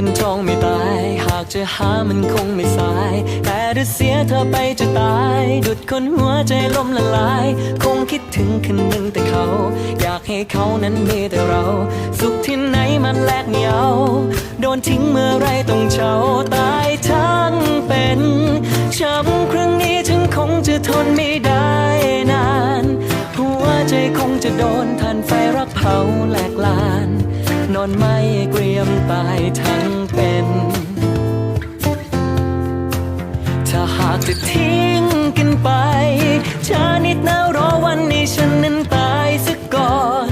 ินทองไม่ตาย หากจะหามันคงไม่สาย แต่ถ้าเสียเธอไปจะตาย ดุดคนหัวใจล้มละลาย คงคิดถึงคนหนึ่งแต่เขา อยากให้เขานั้นมีแต่เรา สุขที่ไหนมันแลกไม่เอาโดนทิ้งเมื่อไรต้องเช่าตายทั้งเป็นช้ำครั้งนี้ฉันคงจะทนไม่ได้นาน หัวใจคงจะโดนทานไฟรักเผาแหลกลาน นอนไม่เกรียมตายทั้งเป็น ถ้าหากจะทิ้งกันไปชานิดหนาวรอวันนี้ฉันนั้นตายซะก่อน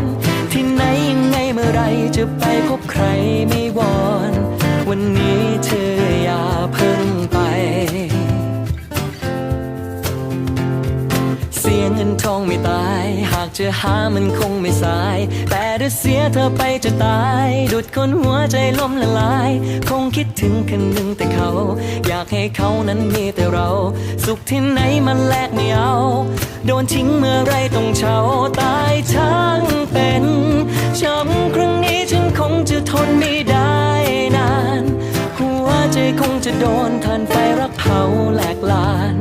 ที่ไหนยังไงเมื่อไรจะไปพบใครไม่วอน วันนี้เธออย่าเพิ่งไป เสียเงินทองไม่ตาย จะหามันคงไม่สาย แต่ถ้าเสียเธอไปจะตาย ดุดคนหัวใจล้มละลาย คงคิดถึงคนหนึ่งแต่เขา อยากให้เขานั้นมีแต่เรา สุขที่ไหนมันแลกไม่เอา โดนทิ้งเมื่อไรต้องเช่าตายทั้งเป็นช้ำครั้งนี้ฉันคงจะทนไม่ได้นาน หัวใจคงจะโดนทานไฟรักเผาแหลกลาน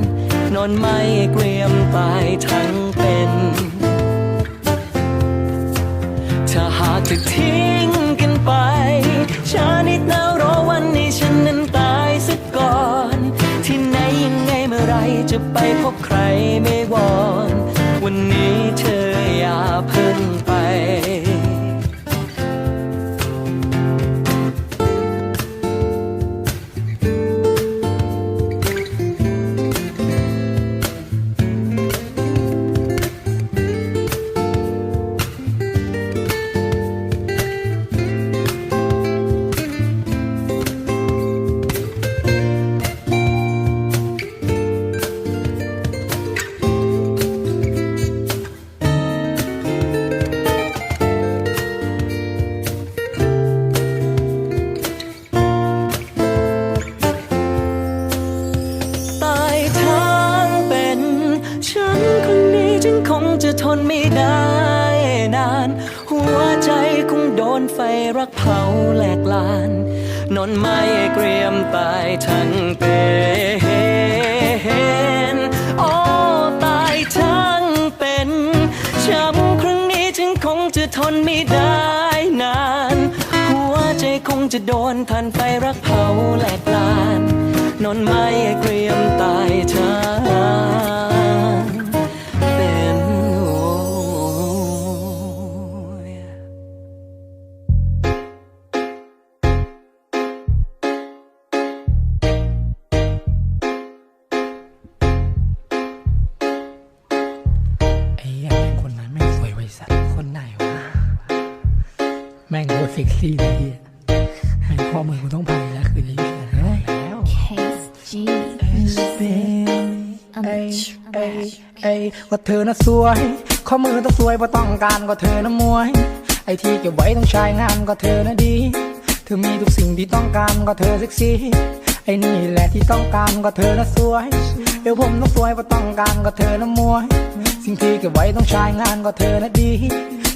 นอนไม่เกรียมตายทั้งเป็นากจะทิ้งกันไปชานิดหนาวรอวันนี้ฉันนั้นตายซะก่อน ที่ไหนยังไงเมื่อไรจะไปพบใครไม่วอน วันนี้เธออย่าเพิ่งานนอนไม่เกรียมตายทั้งเป็นโอ้ตายทั้งเป็นช้ำครั้งนี้ฉันคงจะทนไม่ได้นาน หัวใจคงจะโดนทันไฟรักเผาแหลกลาน นอนไม่เกรียมตายทั้ง แม่งโคตรเซ็กซี่เลยเหี้ยแม่งข้อมือกูต้องพันแล้วคืนนี้เฮ้ยแล้ว Case G เอ้ยเอ้ยเอ้ยว่าเธอน่ะสวย ข้อมือต้องสวยเพราะต้องการก็เธอน่ะมวย ไอ้ที่เก็บไว้ต้องใช้งานก็เธอน่ะดี เธอมีทุกสิ่งที่ต้องการก็เธอเซ็กซี่ ไอ้นี่แหละที่ต้องการก็เธอน่ะสวยเดี๋ยวผมต้องสวยเพราะต้องการก็เธอน่ะมวย สิ่งที่เก็บไว้ต้องใช้งานก็เธอน่ะดี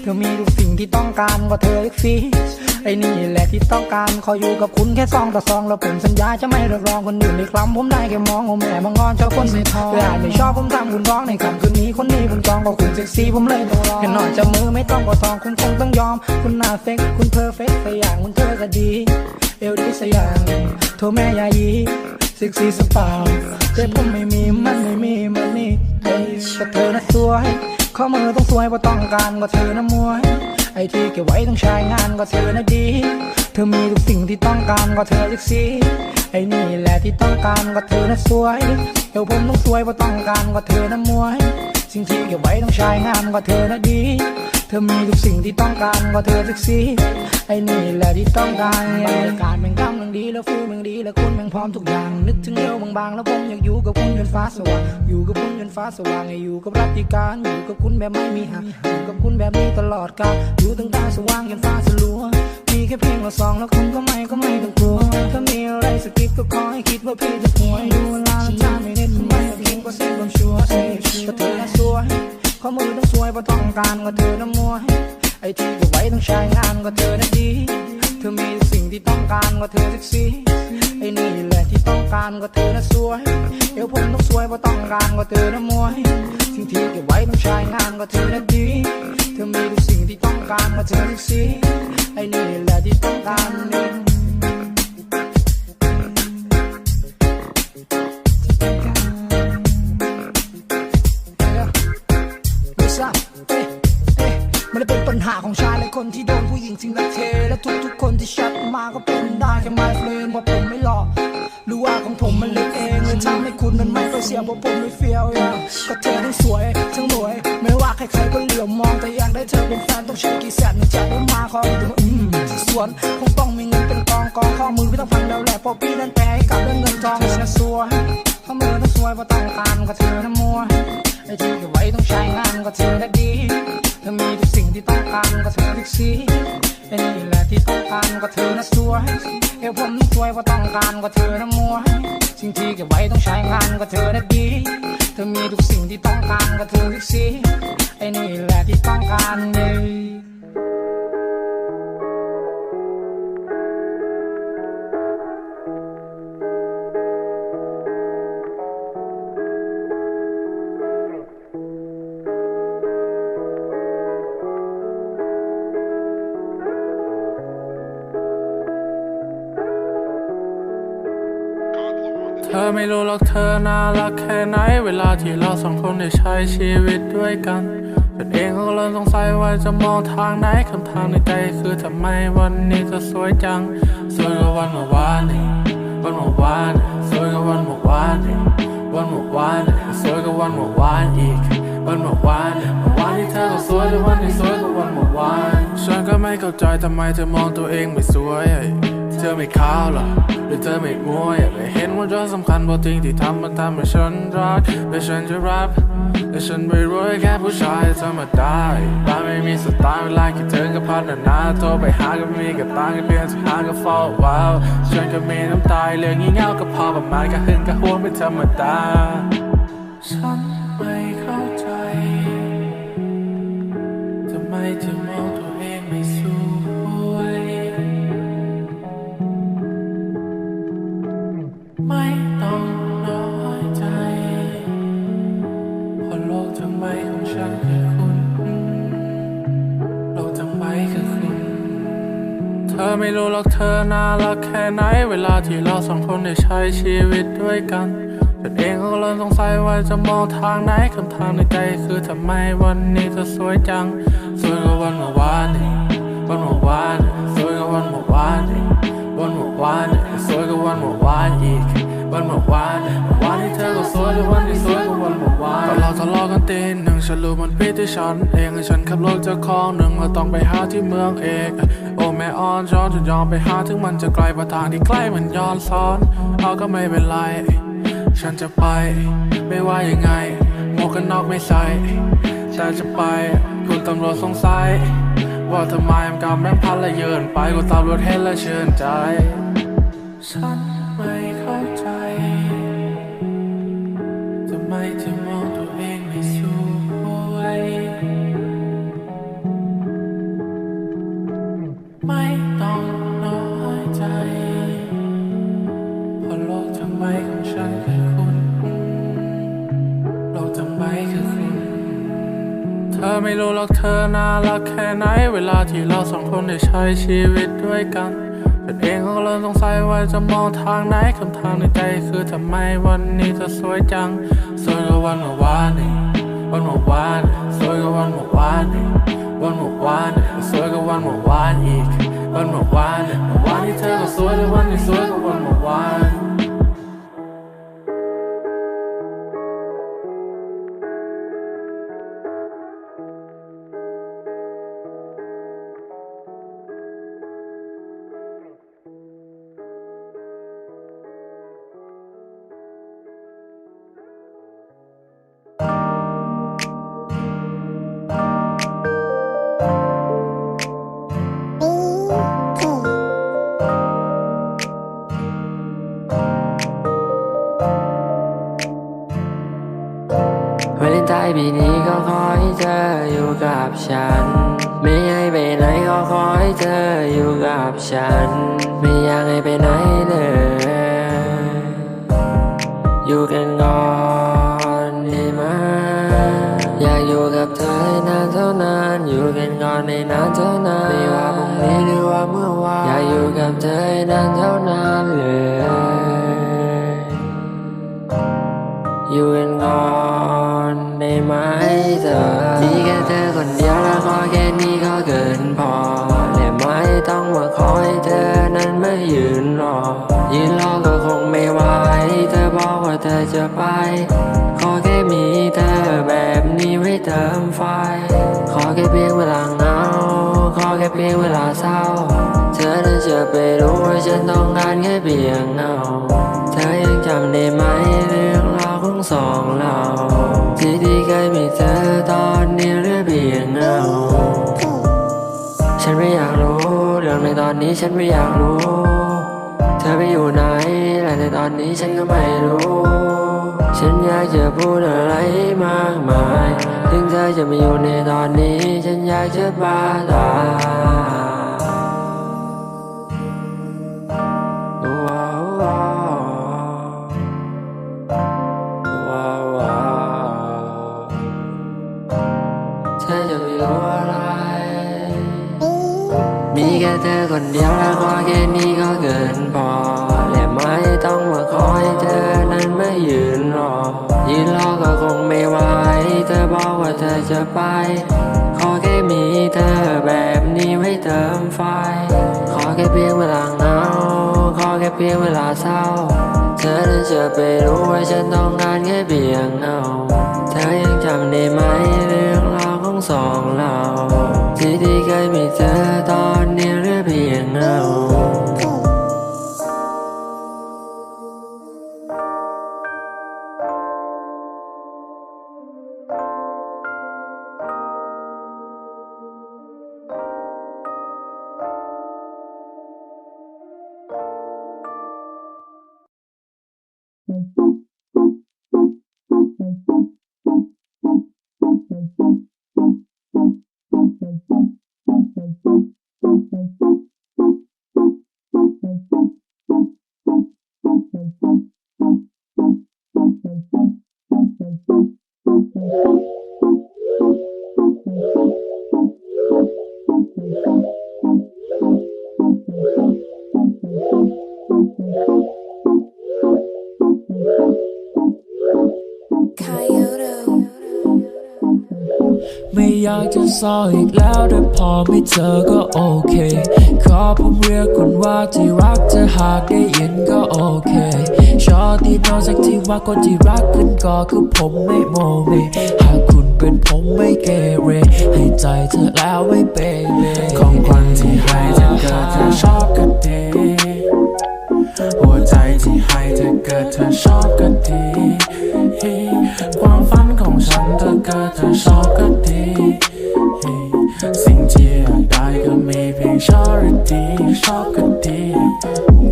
เธอมีทุกสิ่งที่ต้องการก็เธอเซ็กซี่ไอ้นี่แหละที่ต้องการขออยู่กับคุณแค่ซองต่อซองแล้วผมสัญญาจะไม่เรียกร้องคนอื่นในครั้ผมได้แค่มองโอแม่บางงอนเจ้าคนไม่พอเวลาไม่ชอบผมทำคุณร้องในคำคืนนี้คนนี้คุณจองก็คุณเซ็กซี่ผมเลยต้องรอแค่หน่อยจะมือไม่ต้องก็ทองคุณคงต้องยอม คุณหน้าเฟกคุณเพอร์เฟกต์สักอย่างคุณเธอก็ดี เอวดีสักอย่างโทรแม่ยายีเซ็กซี่สปาแต่ผมไม่มีมันไม่มีมันนี่เอ้ยก็เธอน่ะสวย ข้อมือต้องสวยเพราะต้องการก็เธอนะมวย ไอที่เก็บไว้ต้องใช้งานก็เธอนะดี เธอมีทุกสิ่งที่ต้องการก็เธอเซ็กซี่ไอ้นี่แหละที่ต้องการก็เธอนะสวยเอวผมต้องสวยเพราะต้องการก็เธอนะมวย สิ่งที่เก็บไว้ต้องใช้งานก็เธอนะดี เธอมีทุกสิ่งที่ต้องการก็เธอเซ็กซี่ไอ้นี่แหละที่ต้องการบรรยากาศแม่งกำลัง ดีแล้วฟิลแม่งดีแล้วคุณแม่งพร้อมทุกอย่าง นึกถึงเอวบางๆแล้วผมอยากอยู่กับคุณจนฟ้าสว่างอยู่กับคุณจนฟ้าสว่างให้อยู่กับรัติการอยู่กับคุณแบบไม่มีหักอยู่กับคุณแบบนี้ตลอดกาลอยู่ตั้งแต่สว่างจนฟ้าสลัวมีแค่เพียงเราสองแล้วคุณก็ไม่ก็ไม่ต้องกลัวถ้ามีอะไรสกกิดก็ขอให้คิดว่าพี่จะป่วยดูเวลาแล้วถ้าไม่เด็ดทำไมก็คิดว่าเส้นความชัวร์เอ้ยก็เธอน่ะสวยข้อมือต้องสวยเพราะต้องการก็เธอนะมวยไอ้ที่เก็ไว้ต้องใช้งานก็เธอน่ะดี เธอมีสิ่งที่ต้องการก็เธอเซ็กซี่ไอ้นี่แหละที่ต้องการก็เธอน่ะสวย เอวผมต้องสวยเพราะต้องการก็เธอน่ะมวย สิ่งที่เก็บไว้ต้องใช้งานก็เธอน่ะดี เธอมีทุกสิ่งที่ต้องการก็เธอเซ็กซี่ไอ้นี่แหละที่ต้องการ มาก็เป็นได้แค่ไม่เฟรนเพราะผมไม่หล่อหรือว่าของผมมันเล็กเองเลยทำให้คุณมันไม่ค่อยเสียเพราะผมไม่เฟี้ยวอย่างก็เธอทั้งสวยทั้งรวย ไม่ว่าใครๆก็เหลียวมองแต่อยากได้เธอเป็นแฟนต้องใช้กี่แสนถึงจะได้มาขอถึงอืมส่วนคงต้องมีเงินเป็นกองกองข้อมือไม่ต้องพังแล้วแหละเพอพี่นั้นแปลให้กับเรื่องเงินทองเธอน่ะสวยข้อมือต้องสวยเพราะต้องการก็เธอน่ะมัวไอ้ที่เก็บไว้ต้องใช้งานก็เธอน่ะดีเธอมีทุกสิ่งที่ต้องการก็เธอทุกสี ไอ้นี่แหละที่ต้องการก็เธอน่ะสวยเอวผมต้องสวยเพราะต้องการก็เธอน่ะมวยสิ่งที่เก็บไว้ต้องใช้งานก็เธอน่ะดี เธอมีทุกสิ่งที่ต้องการก็เธอทุกสีไอ้นี่แหละที่ต้องการเลย ธอไม่รู้หรอกเธอน่ารักแค่ไหน เวลาที่เราสองคนได้ใช้ชีวิตด้วยกันฉันเองก็เริ่มสงสัยว่าจะมองทางไหนคำถามในใจคือทำไมวันนี้เธอสวยจัง สวยกว่าวันเมื่อวานนี่วันเมื่อวานสวยกว่าวันเมื่อวานนี่วันเมื่อวานสวยกว่าวันเมื่อวานอีก วันเมื่อวานเมื่อวานที่เธอก็สวยแต่วันนี้สวยกว่าวันเมื่อวานฉันก็ไม่เข้าใจทำไมเธอมองตัวเองไม่สวย เธอไม่ขาวหรอหรือเธอไม่มวยากไม่เห็นว่าเธอสำคัญเพราะสิ่งที่ทำมันทำให้ฉันรักและฉันจะรับและฉันไม่รวยแค่ผู้ชายธรรมดาบ้านไม่มีสไตล์เวลาคิดถึงก็พัฒนาโทรไปหาก็มีกับตังค์ก็เพียงจะหาก็เฝ้าว้าวฉันก็มีน้ำตาเรื่องงี่เง่าก็พอประมาณก็หึงก็ห่วงเป็นธรรมดาฉันไม่เข้าใจทำไมเธอมอง ไม่รู้หรอกเธอน่ารักแค่ไหน เวลาที่เราสองคนได้ใช้ชีวิตด้วยกันฉันเองก็เริ่มสงสัยว่าจะมองทางไหนคำถามในใจคือทำไมวันนี้เธอสวยจัง สวยกว่าวันเมื่อวานนี่วันเมื่อวาน สวยกว่าวันเมื่อวานนี่วันเมื่อวานสวยกว่าวันเมื่อวานอีกวันเมื่อวานเมื่อวานที่เธอก็สวยแต่วันนี้สวยกว่าวันเมื่อวานก็เราทะเลาะกันตีหนึ่งฉันรู้มันผิดที่ฉันเองฉันขับรถจากคลองหนึ่งเราต้องไปหาที่เมืองเอก อ้แม่อ่อนช้อนฉันยอมไปหาถึงมันจะไกลประทางที่ใกล้มันย้อนซ้อนเอาก็ไม่เป็นไร ฉันจะไป ไม่ว่ายังไงหมวกกันน็อกไม่ใส่แต่จะไปคุณตำรวจสงสัย ว่าทำไมมันกำแบงพันและเยินไปคุณตำรวจเห็นและเชื่นใจ ฉันไม่เข้าใจทำไมเธอมอง ไม่รู้หรอกเธอน่ารักแค่ไหน เวลาที่เราสองคนได้ใช้ชีวิตด้วยกัน ฉันเองก็เริ่มสงสัยว่าจะมองทางไหนคำถามในใจคือทำไมวันนี้เธอสวยจัง สวยกว่าวันเมื่อวานนี่วันเมื่อวานสวยกว่าวันเมื่อวานนี่วันเมื่อวานสวยกว่าวันเมื่อวานอีก วันเมื่อวานเมื่อวานที่เธอก็สวยแต่วันนี้สวยกว่าวันเมื่อวาน ปีนี้ก็ขอให้เธออยู่กับฉัน ไม่ให้ไปไหนก็ขอให้เธออยู่กับฉัน ไม่อยากให้ไปไหนเลยอยู่กันก่อนได้ไหมอยากอยู่กับเธอให้นานเท่านานอยู่กันก่อนให้นานเท่านานไม่ว่าพรุ่งนี้หรือว่าเมื่อวานอยากอยู่กับเธอให้นานเท่านานเลยอยู่กัน เธอมีแค่เธอคนเดียวแล้วก็แค่นี้ก็เกินพอและไม่ต้องมาคอยเธอนั้นไม่ยืนรอ ยืนรอก็คงไม่ไหวเธอบอกว่าเธอจะไป ขอแค่มีเธอแบบนี้ไว้เติมไฟ ขอแค่เพียงเวลาเหงาขอแค่เพียงเวลาเศร้า เธอนั้นจะไปรู้ว่าฉันต้องการแค่เพียงเงา นี้ฉันไม่อยากรู้ เธอไปอยู่ไหนและในตอนนี้ฉันก็ไม่รู้ ฉันอยากจะพูดอะไรมากมาย ถึงเธอจะไม่อยู่ในตอนนี้ ฉันอยากจะบ้าตาย คนเดียวแล้วก็แค่นี้ก็เกินพอ และไม่ต้องมาคอยเธอนั้นไม่ยืนรอ ยืนรอก็คงไม่ไหวเธอบอกว่าเธอจะไป ขอแค่มีเธอแบบนี้ไว้เติมไฟ ขอแค่เพียงเวลาเหงาขอแค่เพียงเวลาเศร้า เธอนั้นจะไปรู้ว่าฉันต้องการแค่เพียงเงาเธอยังจำได้ไหมเรื่องราวของสองเราที่ที่เคยมีเธอ จะเศร้าอีกแล้วแต่พอไม่เจอก็โอเค ขอผมเรียกคุณว่าที่รักจะหากได้ยินก็โอเคชอบที่นอนสักที่ว่าคนที่รักขึ้นก็คือผมไม่โมเมหากคุณเป็นผมไม่เกเรให้ใจเธอแล้วไม่เบเบของขวัญที่ให้ถ้าเกิดเธอชอบก็ดีหัวใจที่ให้ถ้าเกิดเธอชอบก็ดีความฝันของฉันถ้าเกิดเธอชอบก็ดี สิ่งที่อยากได้ก็มีเพียงชอบหรือดีชอบก็ดี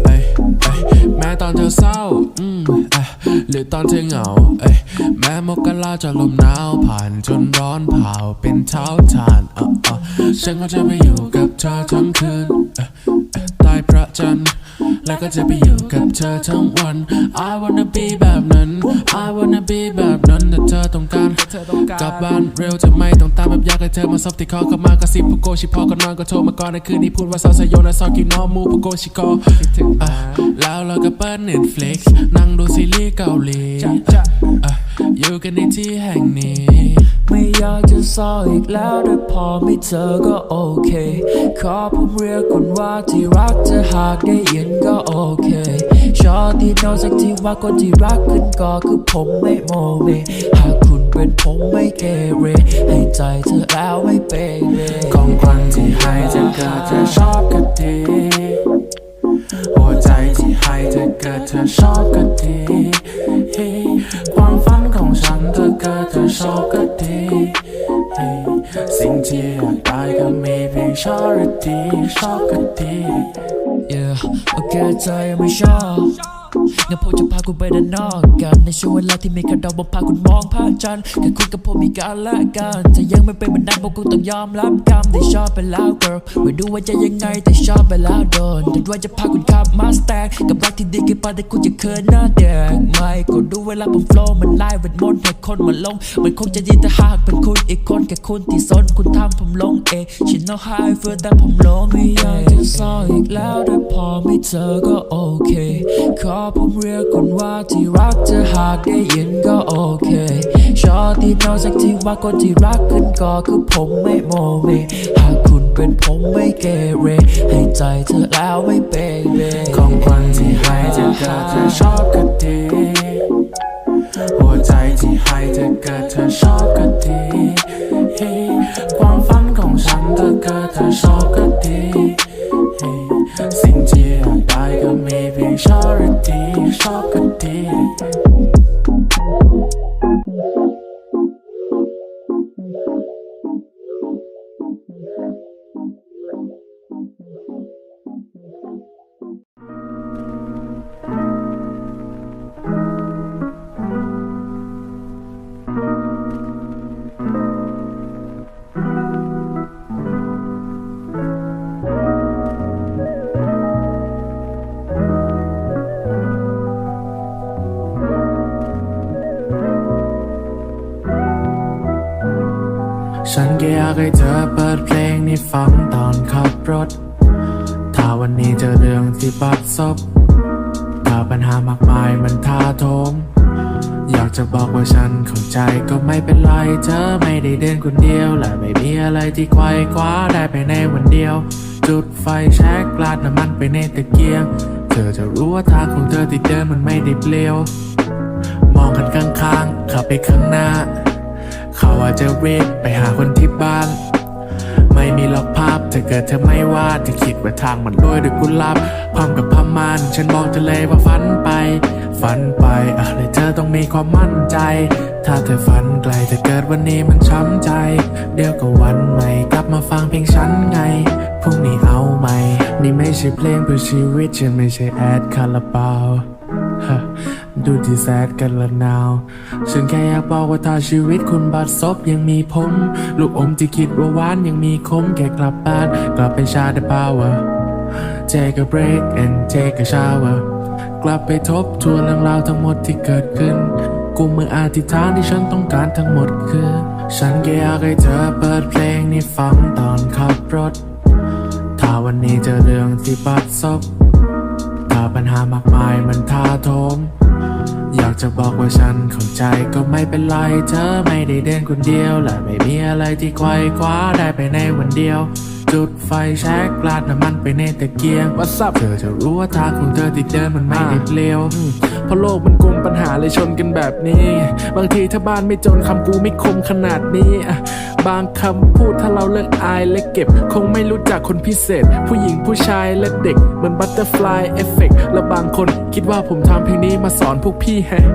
เอ้ยเอ้ยแม้ตอนเธอเศร้าอืมเอ้ยหรือตอนเธอเหงาเอ้ยแม้มกราจะลมหนาวผ่านจนร้อนเผาเป็นเท้าทานอะอะฉันก็จะไปอยู่กับเธอทั้งคืนเอ้ยเอ้ยใต้พระจันทร์ แล้วก็จะไปอยู่กับเธอทั้งวัน I wanna be แบบนั้น I wanna be แบบนั้นแต่เธอต้องการกลับบ้านเร็วจะไม่ต้องตามแบบอยากให้เธอมาซบที่คอเข้ามากระซิบพูโกชิพอก็นอนก็โทรมาก่อนในคืนนี้พูดว่าซาซาโยนะซอกินน้อมูพูโกชิคออะแล้วเราก็เปิด Netflix นั่งดูซีรีส์เกาหลี อยู่กันในที่แห่งนี้ ไม่อยากจะเศร้าอีกแล้วแต่พอไม่เจอก็โอเค ขอผมเรียกคุณว่าที่รักจะหากได้ยินก็โอเคชอบที่นอนสักที่ว่าคนที่รักขึ้นก็คือผมไม่โมเมหากคุณเป็นผมไม่เกเรให้ใจเธอแล้วไม่เปเรของขวัญที่ให้ถ้าเกิดเธอชอบก็ดีหัวใจที่ให้ถ้าเกิดเธอชอบก็ดี ชอบก็ดีสิ่งที่อยากได้ก็มีเพียงชอบหรือดีชอบก็ดี Yeah โอเคใจยังไม่ชอบ งั้นผมจะพาคุณไปด้านนอกกัน ในช่วงเวลาที่มีกระดองบอกพาคุณมองพระจันทร์แค่คุณกับผมมีการละกันถ้ายังไม่เป็นบบนั้นผมคงต้องยอมรับกรรมที่ชอบไปแล้ว girl ไม่รู้ว่าจะยังไงแต่ชอบไปแล้วโดนแต่ด้วยจะพาคุณขับมาสแตงกับรักที่ดีขึ้นไปแต่คุณจะเคินหน้าแดงไม่ก็ดูเวลาผมโฟล์มันไล่เวทมนต์ให้คนมาลงมันคงจะดีแต่หากเป็นคุณอีกคนแค่คุณที่สนคุณทำผมลงเอง She know how I feel แต่ผมลงไม่อยากจะเศร้าอีกแล้วแต่พอไม่เจอก็โอเคขอผมเรียกคุณว่าที่รักจะหากได้ยินก็โอเคชอที่นอนสักทีว่าคนที่รักขึ้นก็คือผมไม่โมเมหากคุณเป็นผมไม่เกเร ให้ใจเธอแล้วไม่เบเบของขวัญที่ให้เธอเกิดเธอชอบก็ดี หัวใจที่ให้เธอเกิดเธอชอบก็ดี ความฝันของฉันเธอเกิดเธอชอบก็ดี ฉันแค่อยากให้เธอเปิดเพลงนี้ฟังตอนขับรถ ถ้าวันนี้เจอเรื่องที่บัดซบถ้าปัญหามากมายมันท่าโถม อยากจะบอกว่าฉันเข้าใจก็ไม่เป็นไร เธอไม่ได้เดินคนเดียว และไม่มีอะไรที่ไขว้คว้าได้ไปในวันเดียว จุดไฟแช็กลาดน้ำมันไปในตะเกียง เธอจะรู้ว่าทางของเธอที่เดินมันไม่ได้เปลี่ยว มองกันข้างๆขับไปข้างหน้า เขาอาจจะรีบไปหาคนที่บ้าน ไม่มีหรอกภาพถ้าเกิดเธอไม่ว่าจะคิดว่าทางมันโรยด้วยกุหลาบความกับพมานฉันบอกเธอเลยว่าฝันไป ฝันไปอะเลยเธอต้องมีความมั่นใจ ถ้าเธอฝันไกลถ้าเกิดวันนี้มันช้ำใจ เดี๋ยวก็วันใหม่กลับมาฟังเพลงฉันไงพรุ่งนี้เอาใหม่นี่ไม่ใช่เพลงเพื่อชีวิตฉันไม่ใช่แอดคาราบาว ดูที่แซดกันละนาว ฉันแค่อยากบอกว่าถ้าชีวิตคุณบาดซบยังมีผม ลูกอมที่คิดว่าหวานยังมีคมแค่กลับบ้าน กลับไปชาร์จ the power take a break and take a shower กลับไปทบทวนเรื่องราวทั้งหมดที่เกิดขึ้น กูมืออธิษฐานที่ฉันต้องการทั้งหมดคือ ฉันแค่อยากให้เธอเปิดเพลงนี้ฟังตอนขับรถ ถ้าวันนี้เจอเรื่องที่บาดซบ หามากมายมันท่าทม อยากจะบอกว่าฉันเข้าใจก็ไม่เป็นไร เธอไม่ได้เดินคนเดียว และไม่มีอะไรที่ไขว้คว้าได้ไปในวันเดียว จุดไฟแช็กลาดน้ำมันไปในตะเกียงว่าซับเธอจะรู้ว่าทางของเธอที่เดินมันไม่ได้เปลี่ยวเพราะโลกมันกลมปัญหาเลยชนกันแบบนี้ บางทีถ้าบ้านไม่จนคำกูไม่คมขนาดนี้อะบางคำพูดถ้าเราเลิกอายและเก็บ คงไม่รู้จักคนพิเศษ ผู้หญิงผู้ชายและเด็กเหมือนบัตเตอร์ฟลายเอฟเฟกและบางคนคิดว่าผมทำเพลงนี้มาสอนพวกพี่แฮะ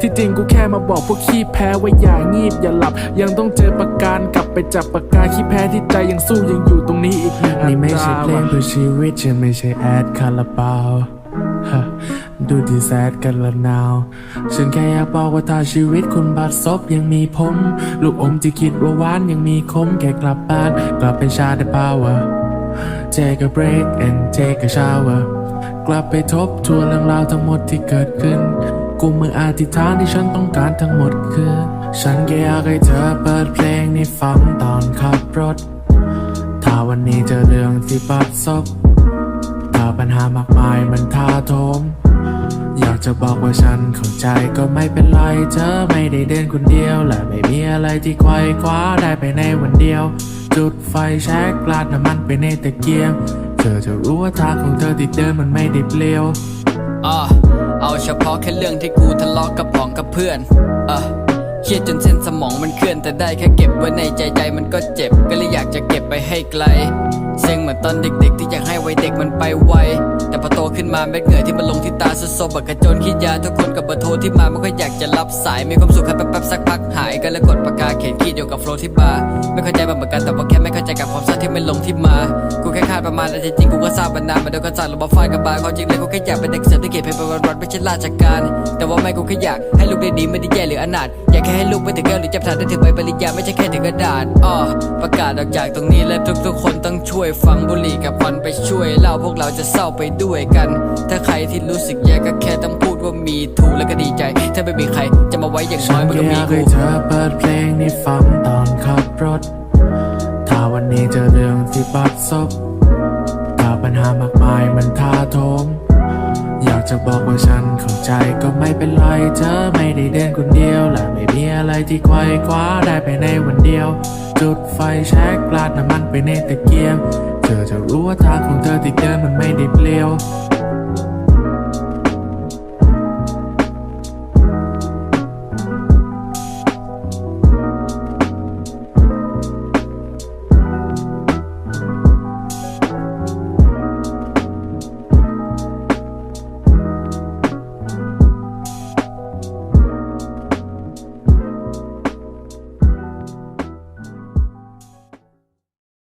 ที่จริงกูแค่มาบอกพวกขี้แพ้ว่าอย่างีบอย่าหลับ ยังต้องเจอประการกลับไปจับปากกาขี้แพ้ที่ใจยังสู้ยังอยู่ตรงนี้อีกหนึ่งนี่ไม่ใช่เพลงเพื่อชีวิตฉันไม่ใช่แอดคาราบาวฮะดูที่แซดกันละนาว ฉันแค่อยากบอกว่าถ้าชีวิตคุณบาดซบยังมีผม ลูกอมที่คิดว่าหวานยังมีคมแค่กลับบ้าน กลับไปชาร์จ the power take a break and take a shower กลับไปทบทวนเรื่องราวทั้งหมดที่เกิดขึ้น กูมืออธิษฐานที่ฉันต้องการทั้งหมดคือ ฉันแค่อยากให้เธอเปิดเพลงนี้ฟังตอนขับรถ ถ้าวันนี้เจอเรื่องที่บาดซบถ้าปัญหามากมายมันท่าโถม อยากจะบอกว่าฉันเข้าใจก็ไม่เป็นไร เธอไม่ได้เดินคนเดียว และไม่มีอะไรที่ไขว้คว้าได้ไปในวันเดียว จุดไฟแช็กลาดน้ำมันไปในตะเกียง เธอจะรู้ว่าทางของเธอที่เดินมันไม่ได้เปลี่ยวอ่า เอาเฉพาะแค่เรื่องที่กูทะเลาะกับผองกับเพื่อนเอะเครียดจนเส้นสมองมันเคลื่อนแต่ได้แค่เก็บไว้ในใจใจมันก็เจ็บ ก็เลยอยากจะเก็บไปให้ไกลเซ็งเหมือนตอนเด็กๆ ที่อยากให้วัยเด็กมันไปไว แต่พอโตขึ้นมาเม็ดเหงื่อที่มันลงที่ตาสุดโซบกระโจนขี้ยาทุกคนกับเบอร์โทรที่มาไม่ค่อยอยากจะรับสาย มีความสุขแค่แป๊บๆสักพักหายก็เลยกดปากกาเขียนขีดเดียวกับโฟล์ที่บาร์ไม่เข้าใจมันเหมือนกันแต่ว่าแค่ไม่ ใจกับความซาที่ไม่ลงที่มา กูแค่คาดประมาณมาแต่จริงๆกูก็ทราบมานานมาโดนกันสั่งลงมาฟาดกับบานควาจริงเลยกูแค่อยากเป็นเด็กเสิร์ฟที่เก็บเพลงไปวันๆไม่ใช่ราชการ แต่ว่าไม่กูแค่อยากให้ลูกได้ดีไม่ได้แย่หรืออนาถอยากแค่ให้ลูกไปถึงแก้วหรือจับทานได้ถึงใบปริญญาไม่ใช่แค่ถึงกระดาษอ้อประกาศออกจากตรงนี้และทุกๆ คนต้องช่วยฟังบุหรี่กับควันไปช่วยเล่าพวกเราจะเศร้าไปด้วยกัน ถ้าใครที่รู้สึกแย่ก็แค่ต้องพูดว่ามีถูกแล้วก็ดีใจ ถ้าไม่มีใครจะมาไว้อย่างน้อยมันก็ก็อมียากกูให้เธอเปิดเพลงนี้ฟังตอนขับรถ นี้เจอเรื่องที่ปัดซบถ้าปัญหามากมายมันท่าทม อยากจะบอกว่าฉันเข้าใจก็ไม่เป็นไรเธอไม่ได้เดินคนเดียวและไม่มีอะไรที่ไขว้คว้าได้ไปในวันเดียว จุดไฟแช็กลาดน้ำมันไปในตะเกียงเธอจะรู้ว่าทางของเธอที่เดินมันไม่ได้เปลี่ยว